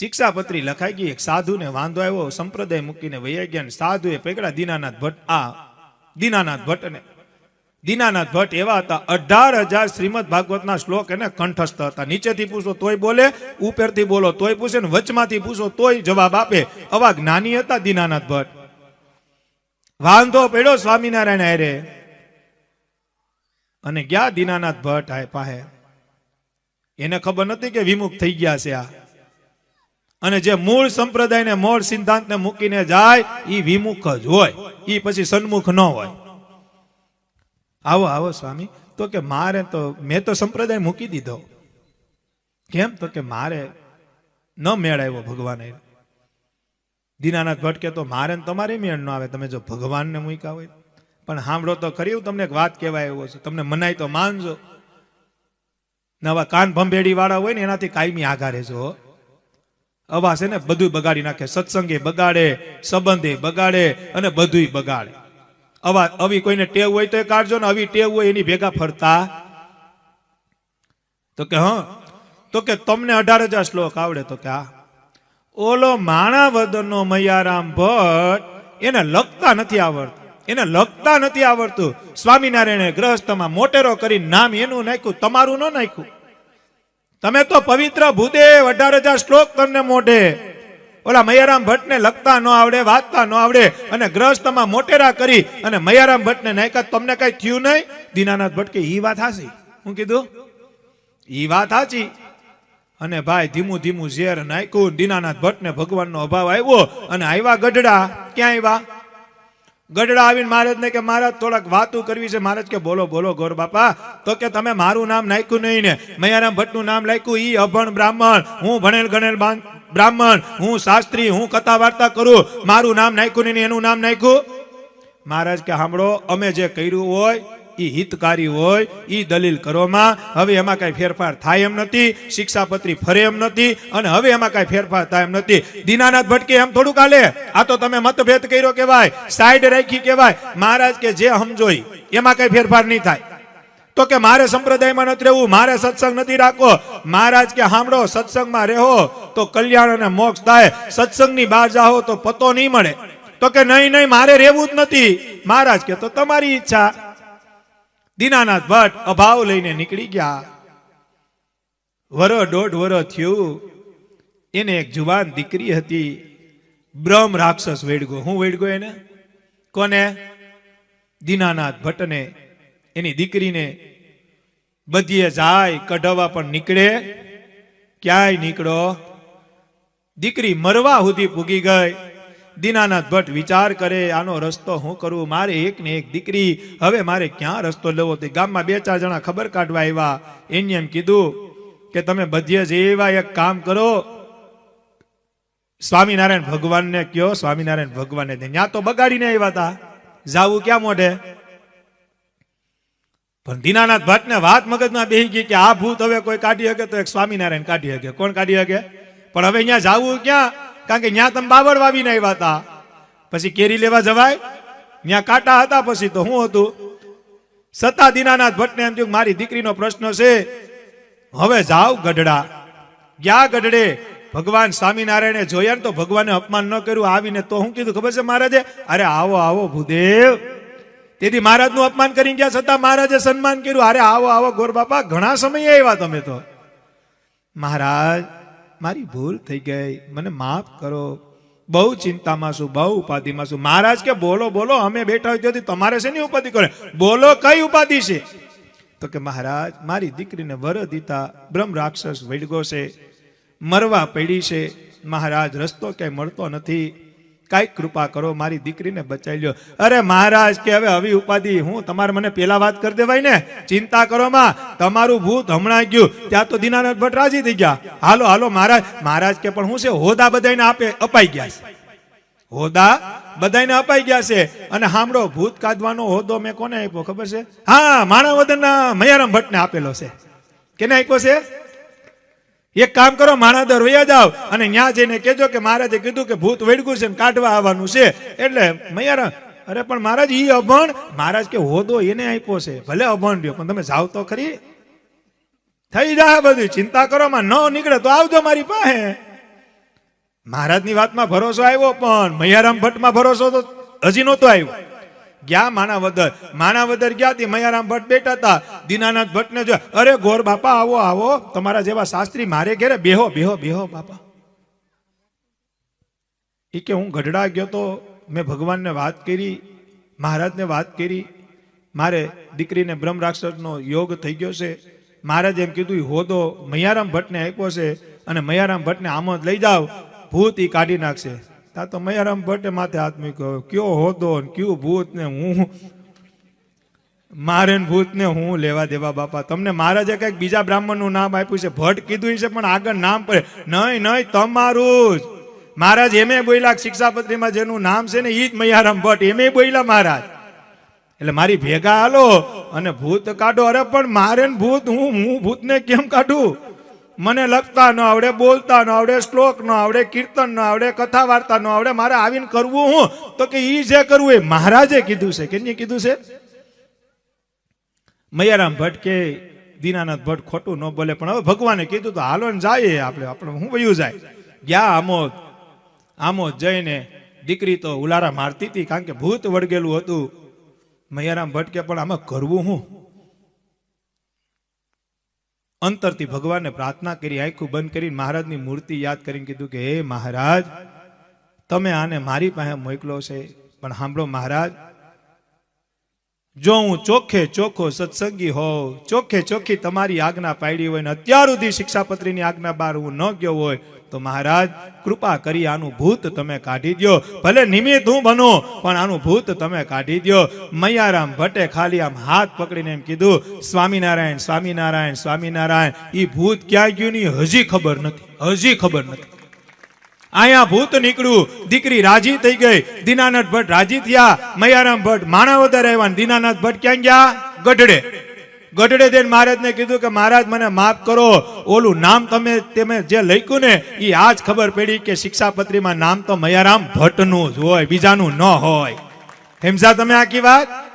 શિક્ષાપત્રી લખાઈ ગઈ. એક સાધુને વાંધો આવ્યો. સંપ્રદાય મૂકીને વૈયા ગયા સાધુએ પકડા દીનાનાથ ભટ્ટ, આ, દીનાનાથ ભટ્ટને દીનાનાથ ભટ્ટ એવા હતા. અઢાર હજાર શ્રીમદ ભાગવતના શ્લોક એને કંઠસ્થ હતા. નીચેથી પૂછો તોય બોલે, ઉપરથી બોલો તોય પૂછે ને વચમાંથી પૂછો તોય જવાબ આપે. અવા જ્ઞાની હતા દીનાનાથ ભટ્ટ. વાંધો પડ્યો સ્વામિનારાયણ હારે. અને ગયા દીનાનાથ ભટ્ટ આ પાસે એને ખબર નથી કે વિમુખ થઈ ગયા છે આ. અને જે મૂળ સંપ્રદાયને, મૂળ સિદ્ધાંતને મૂકીને જાય એ વિમુખ જ હોય. એ પછી સન્મુખ ન હોય. આવો આવો સ્વામી. તો કે મારે તો, મેં તો સંપ્રદાય મૂકી દીધો. કેમ? તો કે મારે ન મેળ આવ્યો ભગવાને. દીનાનાથ ભટ્ટ કે તો મારે તમારે મેળ ન આવે. તમે જો ભગવાનને મૂક્યા હોય. પણ સાંભળો તો ખરી, હું તમને એક વાત કહેવાય એવો છે. તમને મનાય તો માનજો. નવા કાન ભંભેડી વાળા હોય ને, એનાથી કાયમી આઘા રહેજો હો. અવાજ છે ને બધું બગાડી નાખે. સત્સંગે બગાડે, સંબંધે બગાડે અને બધુંય બગાડે. અવાજ આવી કોઈને ટેવ હોય તો એ કાઢજો ને આવી ટેવ હોય એની ભેગા ફરતા. તો કે, હા, તો કે તમને અઢાર હજાર શ્લોક આવડે તો કે આ ઓલો માણાવદનનો મૈયારામ ભટ્ટ એને લખતા નથી આવડતું. એને લખતા નથી આવડતું. સ્વામિનારાયણે ગ્રહસ્થમાં મોટેરો કરી નામ એનું નાખ્યું, તમારું ન નાખ્યું. તમે તો પવિત્ર ભૂદેવ અઢાર હજાર શ્લોક તમને મોઢે. ઓલા મૈયારામ ભટ્ટને લખતા ન આવડે, વાંચતા ન આવડે અને ગ્રહસ્થમાં મોટેરા કરી અને મૈયારામ ભટ્ટને નાયકા તમને કઈ થયું નહીં? દીનાનાથ ભટ્ટ કે ઈ વાત હાસી હું કીધું, ઈ વાત સાચી અને ભાઈ, ધીમું ધીમું ઝેર નાખ્યું, દીનાનાથ ભટ્ટને ભગવાનનો અભાવ આવ્યો અને આવ્યા ગઢડા. ક્યાં આવ્યા ગઢડા આવીને મહારાજને કે, મહારાજ, થોડાક વાતું કરવી છે. મહારાજ કે, બોલો બોલો, ગોર બાપા, તો કે તમે મારું નામ નાખ્યું નહીં ને. મૈયારામ ભટ્ટનું નામ નાખ્યું ઈ અભણ બ્રાહ્મણ. હું ભણેલ, ગણેલ બ્રાહ્મણ. હું શાસ્ત્રી, હું કથા વાર્તા કરું. મારું નામ નાખ્યું નહીં એનું નામ નાખ્યું? મહારાજ કે, સાંભળો, અમે જે કર્યું હોય ઈ હિતકારી હોય, ઈ દલીલ કરોમાં હવે એમાં કઈ ફેરફાર થાય એમ નથી, શિક્ષાપત્રી ફરે એમ નથી, અને હવે એમાં કઈ ફેરફાર થાય એમ નથી. દીનાનાથ ભટકે એમ થોડું કાલે આ તો તમે મતભેદ કર્યો કહેવાય, સાઈડ રાખી કહેવાય. મહારાજ કે જે સમજોઈ, એમાં કઈ ફેરફાર નહીં થાય. તો કે મારે સંપ્રદાયમાં નથી રહેવું, મારે સત્સંગ નથી રાખવો. મહારાજ કે સાંભળો સત્સંગમાં રહો તો કલ્યાણ અને મોક્ષ થાય. સત્સંગની બહાર જાઓ તો પતો નહીં મળે. તો કે નહીં નહીં, મારે રહેવું જ નથી. મહારાજ કે તો તમારી ઈચ્છા. દીનાનાથ ભટ્ટ અભાવ લઈને નીકળી ગયા. વર દોઢ વર થયું. એને એક જુવાન દીકરી હતી. બ્રહ્મ રાક્ષસ વેડગો. હું વેડગો એને? કોને? દીનાનાથ ભટ્ટને. એની દીકરીને. બધીએ જાય કઢાવવા પણ નીકળે. ક્યાંય નીકળો? દીકરી મરવા સુધી પૂગી ગઈ. દીનાનાથ ભટ્ટ વિચાર કરે, આનો રસ્તો હું કરું? મારે એક ને એક દીકરી. હવે મારે ક્યાં રસ્તો લેવો? તે ગામમાં બે ચાર જણા ખબર કાઢવા આવ્યા. એને એમ કીધું કે, તમે બધે જ એક કામ કરો. સ્વામિનારાયણ ભગવાનને કયો સ્વામિનારાયણ ભગવાનને ત્યાં તો બગાડીને આવ્યા હતા જાવું ક્યાં મોઢે? પણ દીનાનાથ ભટ્ટને વાત મગજમાં બેહી ગઈ કે, આ ભૂત હવે કોઈ કાઢી શકે તો એક સ્વામિનારાયણ કાઢી શકે. કોણ કાઢી શકે? પણ હવે અહીંયા જાવું ક્યાં? કારણ કે ત્યાં તમે બાવળ વાવીને આવ્યા હતા પછી કેરી લેવા જવાય? ત્યાં કાંટા હતા પછી તો શું હતું? સત્તા દીનાનાથ ભટ્ટને એમ થયું મારી દીકરીનો પ્રશ્ન છે, હવે જાવ ગઢડા. ગયા ગઢડે? ભગવાન સ્વામિનારાયણે જોયા ને તો ભગવાને અપમાન ન કર્યું. આવીને તો હું કીધું, ખબર છે મહારાજે? અરે આવો આવો ભૂદેવ. તેથી મહારાજનું અપમાન કરી ગયા છતાં મહારાજે સન્માન કર્યું. અરે આવો આવો ગોર બાપા ઘણા સમય આવ્યા તમે તો. મહારાજ મારી ભૂલ થઈ ગઈ. મને માફ કરો. બહુ ચિંતામાં છું, બહુ ઉપાધિમાં છું. મહારાજ કે, બોલો બોલો, અમે બેઠા હોય ત્યાંથી તમારે શેની ઉપાધિ કરે? બોલો, કઈ ઉપાધિ છે? તો કે, મહારાજ, મારી દીકરીને વર દીધા બ્રહ્મ રાક્ષસ વૈડગો છે. મરવા પડી છે. મહારાજ, રસ્તો ક્યાંય મળતો નથી. કાંઈક કૃપા કરો, મારી દીકરીને બચાવી લો અરે મહારાજ કે હવે આવી ઉપાધિ, હું તમારે મને પેલા વાત કરી દેવાય ને? ચિંતા કરો માં, તમારું ભૂત હમણાં ગયું, ત્યાં તો દીનાનાથ ભટ્ટ રાજી થઈ ગયા. હાલો હાલો, મહારાજ મહારાજ કે પણ હું છે, હોદા બધાને આપે, અપાઈ ગયા છે. હોદા બધાને અપાઈ ગયા છે. અને હામડો ભૂત કાઢવાનો હોદો મેં કોને આપ્યો, ખબર છે? હા માણાવદરના મયારામ ભટ્ટને આપેલો છે. કેને આપ્યો છે? એક કામ કરો માણાદર વૈયા જાવ અને ન્યા જઈને કેજો કે મહારાજે કીધું કે ભૂત વેડગું છે કાઢવા આવવાનું છે. એટલે મૈયારા, અરે પણ મહારાજ, ઈ અભણ. મહારાજ કે હોદો એને આપ્યો છે. ભલે અભણ રહ્યો, પણ તમે જાવ તો ખરી. થઈ જાય બધું, ચિંતા કરો માં, ન નીકળે તો આવજો મારી પાસે. મહારાજની વાતમાં ભરોસો આવ્યો પણ મૈયારામ ભટ્ટમાં ભરોસો તો હજી નહોતો આવ્યો. ગયા માણાવદર. માણાવદર ગયા તે મૈયારામ ભટ્ટ બેઠા હતા દીનાનાથ ભટ્ટને જો, અરે ગોર બાપા, આવો આવો. તમારા જેવા શાસ્ત્રી મારે ઘેરે બેહો બેહો બેહો, બાપા. એ કે, હું ગઢડા ગયો તો મેં ભગવાનને વાત કરી, મહારાજને વાત કરી. મારે દીકરીને બ્રહ્મ રાક્ષસનો યોગ થઈ ગયો છે. મહારાજ એમ કીધું હો હોદો મૈયારામ ભટ્ટને આપ્યો છે અને મૈયારામ ભટ્ટને આમ જ લઈ જાઓ. ભૂત એ કાઢી નાખશે. તા તો મૈયારામ ભટ્ટે માથે હાથ મૂક્યો. કયો હોદો ને કયું ભૂત ને હું? મારે ને ભૂતને હું લેવા દેવા બાપા. તમને મહારાજે કંઈક બીજા બ્રાહ્મણનું નામ આપ્યું છે, ભટ્ટ કીધું છે, પણ આગળ નામ પડે. નહીં નહીં, તમારું જ. મહારાજ, એમે બોલ્યા શિક્ષાપત્રીમાં જેનું નામ છે ને, ઈ જ મયારામ ભટ્ટ. એમે બોલ્યા મહારાજ. એટલે મારી ભેગા હાલો અને ભૂત કાઢો. અરે, પણ મારે ભૂત હું હું ભૂતને કેમ કાઢું? મને લખતા ન આવડે, બોલતા ન આવડે, શ્લોક ન આવડે, કીર્તન ન આવડે કથા વાર્તા ન આવડે, મારે આવીને કરવું હું? તો કે ઈ જે કરવું એ મહારાજે કીધું છે. કેને કીધું છે? મૈયારામ ભટ્ટ કે, દીનાનાથ ભટ્ટ ખોટું ન બોલે, પણ હવે ભગવાને કીધું તો હાલો ને જાય આપણે. આપણે હું વયું જાય? ગયા આમોદ આમોદ જઈને દીકરી તો ઉલારા મારતી હતી, કારણ કે ભૂત વળગેલું હતું. મૈયારામ ભટ્ટ કે, પણ આમાં કરવું હું? અંતરથી ભગવાનને પ્રાર્થના કરી, આંખું બંધ કરીને મહારાજની મૂર્તિ યાદ કરીને કીધું કે, હે મહારાજ, તમે આને મારી પાસે મોકલો છે. પણ સાંભળો મહારાજ જો હું ચોખ્ખે ચોખ્ખો સત્સંગી હોઉં, ચોખ્ખે ચોખ્ખી તમારી આજ્ઞા પાડી હોય ને અત્યાર સુધી શિક્ષાપત્રીની આજ્ઞા બહાર હું ન ગયો હોય, તો મહારાજ, કૃપા કરી આનું ભૂત તમે કાઢી દો ભલે નિમિત્ત હું બનો, પણ આનું ભૂત તમે કાઢી દ્યો. મૈયારામ ભટ્ટે ખાલી આમ હાથ પકડીને એમ કીધું, સ્વામિનારાયણ સ્વામિનારાયણ સ્વામિનારાયણ. એ ભૂત ક્યાં ગયું ની હજી ખબર નથી, હજી ખબર નથી. અહીંયા ભૂત નીકળ્યું. દીકરી રાજી થઈ ગઈ. દીનાનાથ ભટ્ટ રાજી થયા. મૈયારામ ભટ્ટ માણાવદર આવ્યા દીનાનાથ ભટ્ટ ક્યાં ગયા? ગઢડે. ગઢડે જઈને મહારાજને કીધું કે, મહારાજ, મને માફ કરો. ઓલું નામ તમે તમે જે લખ્યું ને એ આજ ખબર પડી કે શિક્ષાપત્રીમાં નામ તો મૈયારામ ભટ્ટનું જ હોય, બીજાનું ન હોય. હેમઝા, તમે આખી વાત?